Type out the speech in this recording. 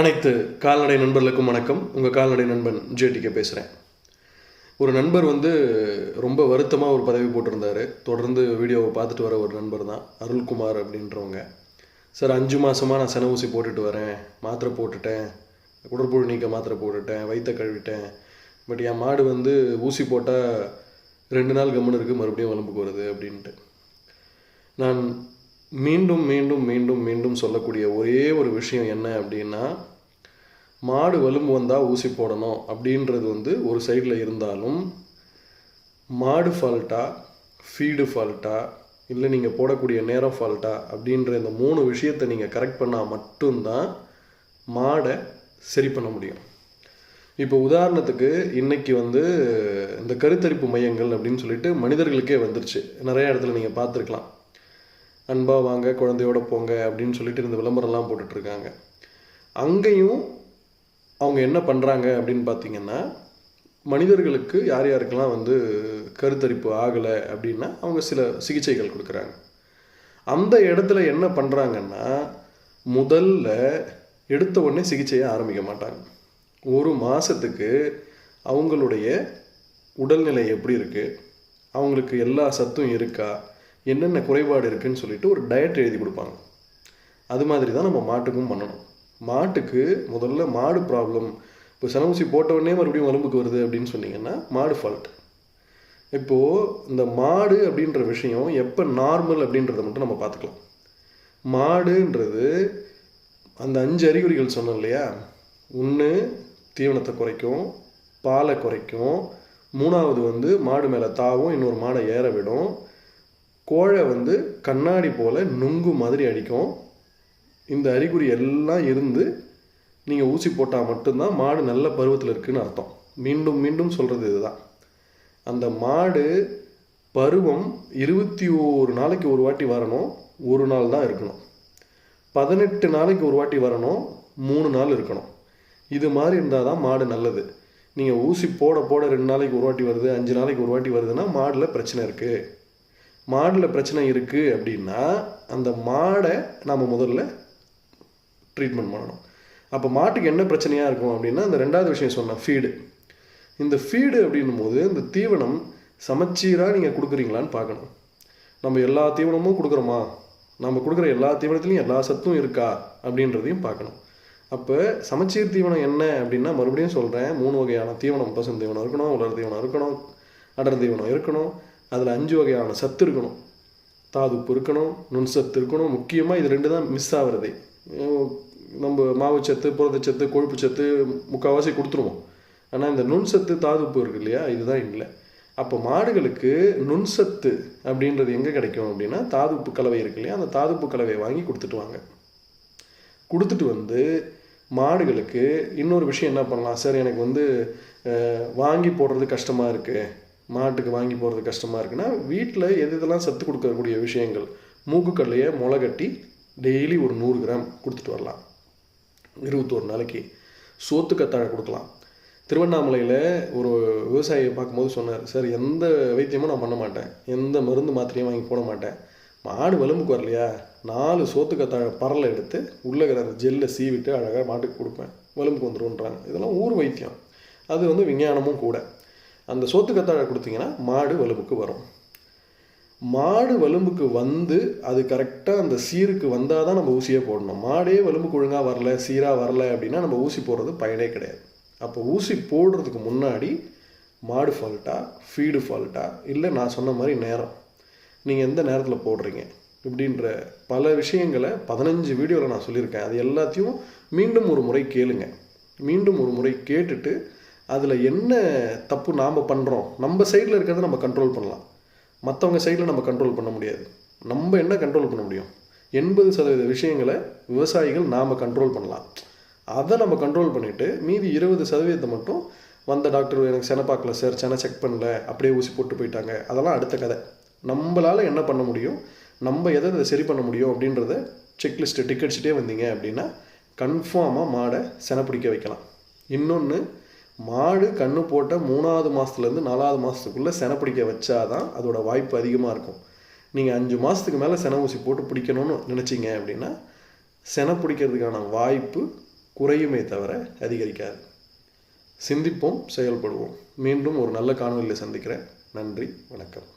அனைத்து கால்நடை நண்பர்களுக்கும் வணக்கம். உங்கள் கால்நடை நண்பன் ஜேடிகே பேசுகிறேன் ஒரு நண்பர் வந்து ரொம்ப வருத்தமாக ஒரு பதவி போட்டிருந்தார். தொடர்ந்து வீடியோவை பார்த்துட்டு வர ஒரு நண்பர் தான் அருள்குமார் அப்படின்றவங்க. சார் அஞ்சு மாதமாக நான் சென ஊசி போட்டுட்டு வரேன். மாத்திரை போட்டுட்டேன். குடற்புழு நீக்க மாத்திரை போட்டுட்டேன். வயிற்ற கழுவிட்டேன். பட் என் மாடு வந்து ஊசி போட்டால் ரெண்டு நாள் கம்முன்னு இருக்குது மறுபடியும் வளம்புக்கு வருது அப்படின்ட்டு. நான் மீண்டும் மீண்டும் மீண்டும் மீண்டும் சொல்லக்கூடிய ஒரே ஒரு விஷயம் என்ன அப்படின்னா மாடு வலும்பு வந்தால் ஊசி போடணும் அப்படின்றது வந்து ஒரு சைடில் இருந்தாலும் மாடு ஃபால்ட்டா ஃபீடு ஃபால்ட்டா இல்லை நீங்கள் போடக்கூடிய நேரம் ஃபால்ட்டா அப்படின்ற இந்த மூணு விஷயத்தை நீங்கள் கரெக்ட் பண்ணால் மட்டும்தான் மாடை சரி பண்ண முடியும். இப்போ உதாரணத்துக்கு இன்றைக்கி வந்து இந்த கருத்தரிப்பு மையங்கள் அப்படின்னு சொல்லிட்டு மனிதர்களுக்கே வந்துருச்சு. நிறைய இடத்துல நீங்கள் பார்த்துருக்கலாம். அன்பாக வாங்க குழந்தையோட போங்க அப்படின்னு சொல்லிட்டு இந்த விளம்பரம்லாம் போட்டுட்ருக்காங்க. அங்கேயும் அவங்க என்ன பண்ணுறாங்க அப்படின்னு பார்த்தீங்கன்னா மனிதர்களுக்கு யார் யாருக்கெல்லாம் வந்து கருத்தரிப்பு ஆகலை அப்படின்னா அவங்க சில சிகிச்சைகள் கொடுக்குறாங்க. அந்த இடத்துல என்ன பண்ணுறாங்கன்னா முதல்ல எடுத்த உடனே சிகிச்சையை ஆரம்பிக்க மாட்டாங்க. ஒரு மாதத்துக்கு அவங்களுடைய உடல்நிலை எப்படி இருக்குது அவங்களுக்கு எல்லா சத்தும் இருக்கா? என்னென்ன குறைபாடு இருக்குதுன்னு சொல்லிட்டு ஒரு டயட் எழுதி கொடுப்பாங்க. அது மாதிரி தான் நம்ம மாட்டுக்கும் பண்ணணும். மாட்டுக்கு முதல்ல மாடு ப்ராப்ளம் இப்போ சனவுசி போட்டவுடனே மறுபடியும் உடம்புக்கு வருது அப்படின்னு சொன்னீங்கன்னா மாடு ஃபால்ட் இப்போது இந்த மாடு அப்படின்ற விஷயம் எப்போ நார்மல் அப்படின்றத மட்டும் நம்ம பார்த்துக்கலாம். மாடுன்றது அந்த அஞ்சு அறிகுறிகள் சொன்னோம் இல்லையா? ஒன்று தீவனத்தை குறைக்கும் பாலை குறைக்கும். மூணாவது வந்து மாடு மேலே தாவும் இன்னொரு மாடை ஏற விடும். கோழை வந்து கண்ணாடி போல் நுங்கு மாதிரி அடிக்கும். இந்த அறிகுறி எல்லாம் இருந்து நீங்கள் ஊசி போட்டால் மட்டும்தான் மாடு நல்ல பருவத்தில் இருக்குதுன்னு அர்த்தம். மீண்டும் மீண்டும் சொல்கிறது இதுதான். அந்த மாடு பருவம் இருபத்தி ஒரு நாளைக்கு ஒரு வாட்டி வரணும் ஒரு நாள் தான் இருக்கணும். பதினெட்டு நாளைக்கு ஒரு வாட்டி வரணும் மூணு நாள் இருக்கணும். இது மாதிரி இருந்தால் தான் மாடு நல்லது. நீங்கள் ஊசி போட போட ரெண்டு நாளைக்கு ஒரு வாட்டி வருது அஞ்சு நாளைக்கு ஒரு வாட்டி வருதுன்னா மாடில் பிரச்சனை இருக்குது மாடில் பிரச்சனை இருக்குது அப்படின்னா அந்த மாடை நாம் முதல்ல ட்ரீட்மெண்ட் பண்ணணும். அப்போ மாட்டுக்கு என்ன பிரச்சனையாக இருக்கும் அப்படின்னா அந்த ரெண்டாவது விஷயம் சொன்னேன் ஃபீடு இந்த ஃபீடு அப்படின்னும் போது இந்த தீவனம் சமச்சீராக நீங்கள் கொடுக்குறீங்களான்னு பார்க்கணும். நம்ம எல்லா தீவனமும் கொடுக்குறோமா? நம்ம கொடுக்குற எல்லா தீவனத்துலையும் எல்லா சத்தும் இருக்கா? அப்படின்றதையும் பார்க்கணும். அப்போ சமச்சீர் தீவனம் என்ன அப்படின்னா மறுபடியும் சொல்கிறேன் மூணு வகையான தீவனம் பசும் தீவனம் இருக்கணும் உலர் தீவனம் இருக்கணும் அடர் தீவனம் இருக்கணும். அதில் அஞ்சு வகையான சத்து இருக்கணும். தாதுப்பு இருக்கணும் நுண் சத்து இருக்கணும். முக்கியமாக இது ரெண்டு தான் மிஸ் ஆகுறது நம்ம மாவுச்சத்து புரதச்சத்து கொழுப்பு சத்து முக்கால்வாசி கொடுத்துருவோம். ஆனால் இந்த நுண் சத்து தாதுப்பு இருக்கு இல்லையா? இதுதான் இல்லை அப்போ மாடுகளுக்கு நுண் சத்து அப்படின்றது எங்கே கிடைக்கும் அப்படின்னா தாதுப்பு கலவை இருக்கு இல்லையா? அந்த தாதுப்பு கலவையை வாங்கி கொடுத்துட்டு வாங்க. கொடுத்துட்டு வந்து மாடுகளுக்கு இன்னொரு விஷயம் என்ன பண்ணலாம்? சார் எனக்கு வந்து வாங்கி போடுறது கஷ்டமாக இருக்குது மாட்டுக்கு வாங்கி போகிறது கஷ்டமாக இருக்குன்னா வீட்டில் எது இதெல்லாம் சத்து கொடுக்கக்கூடிய விஷயங்கள்? மூக்குக்கடலையை முளை கட்டி டெய்லி ஒரு நூறு கிராம் கொடுத்துட்டு வரலாம். இருபத்தோரு நாளைக்கு. சோத்து கத்தாழை கொடுக்கலாம். திருவண்ணாமலையில் ஒரு விவசாயியை பார்க்கும்போது சொன்னார் சார் எந்த வைத்தியமும் நான் பண்ண மாட்டேன். எந்த மருந்து மாத்திரையும் வாங்கி போட மாட்டேன். மாடு வலும்புக்கு வரலையா? நாலு சோத்து கத்தாழை பரலை எடுத்து உள்ளே இருக்கிற அந்த ஜெல்லை சீவிட்டு அழகாக மாட்டுக்கு கொடுப்பேன். வலும்புக்கு வந்துருன்றாங்க இதெல்லாம் ஊர் வைத்தியம். அது வந்து விஞ்ஞானமும் கூட. அந்த சோத்து கத்தாழை கொடுத்தீங்கன்னா மாடு வலும்புக்கு வரும். மாடு வலும்புக்கு வந்து அது கரெக்டாக அந்த சீருக்கு வந்தால் தான் நம்ம ஊசியே போடணும். மாடே வலும்புக்கு ஒழுங்காக வரல சீராக வரல அப்படின்னா நம்ம ஊசி போடுறது பயனே கிடையாது. அப்போ ஊசி போடுறதுக்கு முன்னாடி மாடு ஃபால்ட்டா ஃபீடு ஃபால்ட்டா இல்லை நான் சொன்ன மாதிரி நேரம். நீங்கள் எந்த நேரத்தில் போடுறீங்க? இப்படின்ற பல விஷயங்களை பதினஞ்சு வீடியோவில் நான் சொல்லியிருக்கேன். அது எல்லாத்தையும் மீண்டும் ஒரு முறை கேளுங்க. மீண்டும் ஒரு முறை கேட்டுட்டு அதில் என்ன தப்பு நாம் பண்ணுறோம் நம்ம சைடில் இருக்கிறத நம்ம கண்ட்ரோல் பண்ணலாம். மற்றவங்க சைடில் நம்ம கண்ட்ரோல் பண்ண முடியாது. நம்ம என்ன கண்ட்ரோல் பண்ண முடியும்? எண்பது சதவீத விஷயங்களை விவசாயிகள் நாம் கண்ட்ரோல் பண்ணலாம். அதை நம்ம கண்ட்ரோல் பண்ணிவிட்டு மீதி இருபது சதவீதத்தை மட்டும் வந்த டாக்டர் எனக்கு செனை பார்க்கல சார் செனை செக் பண்ணல அப்படியே ஊசி போட்டு போயிட்டாங்க. அதெல்லாம் அடுத்த கதை. நம்மளால் என்ன பண்ண முடியும்? நம்ம எதை அதை சரி பண்ண முடியும் அப்படின்றத செக்லிஸ்ட்டு டிக்கெட்ஸ்ட்டே வந்தீங்க அப்படின்னா கன்ஃபார்மாக மாடை செனை பிடிக்க வைக்கலாம். இன்னொன்று மாடு கண்ணு போட்ட மூணாவது மாதத்துலேருந்து நாலாவது மாதத்துக்குள்ளே செனை பிடிக்க வச்சாதான் அதோட வாய்ப்பு அதிகமாக இருக்கும். நீங்கள் அஞ்சு மாதத்துக்கு மேலே செனை ஊசி போட்டு பிடிக்கணும்னு நினச்சிங்க அப்படின்னா செனை பிடிக்கிறதுக்கான வாய்ப்பு குறையுமே தவிர அதிகரிக்காது. சிந்திப்போம் செயல்படுவோம். மீண்டும் ஒரு நல்ல காணொலியில் சந்திக்கிறேன். நன்றி வணக்கம்.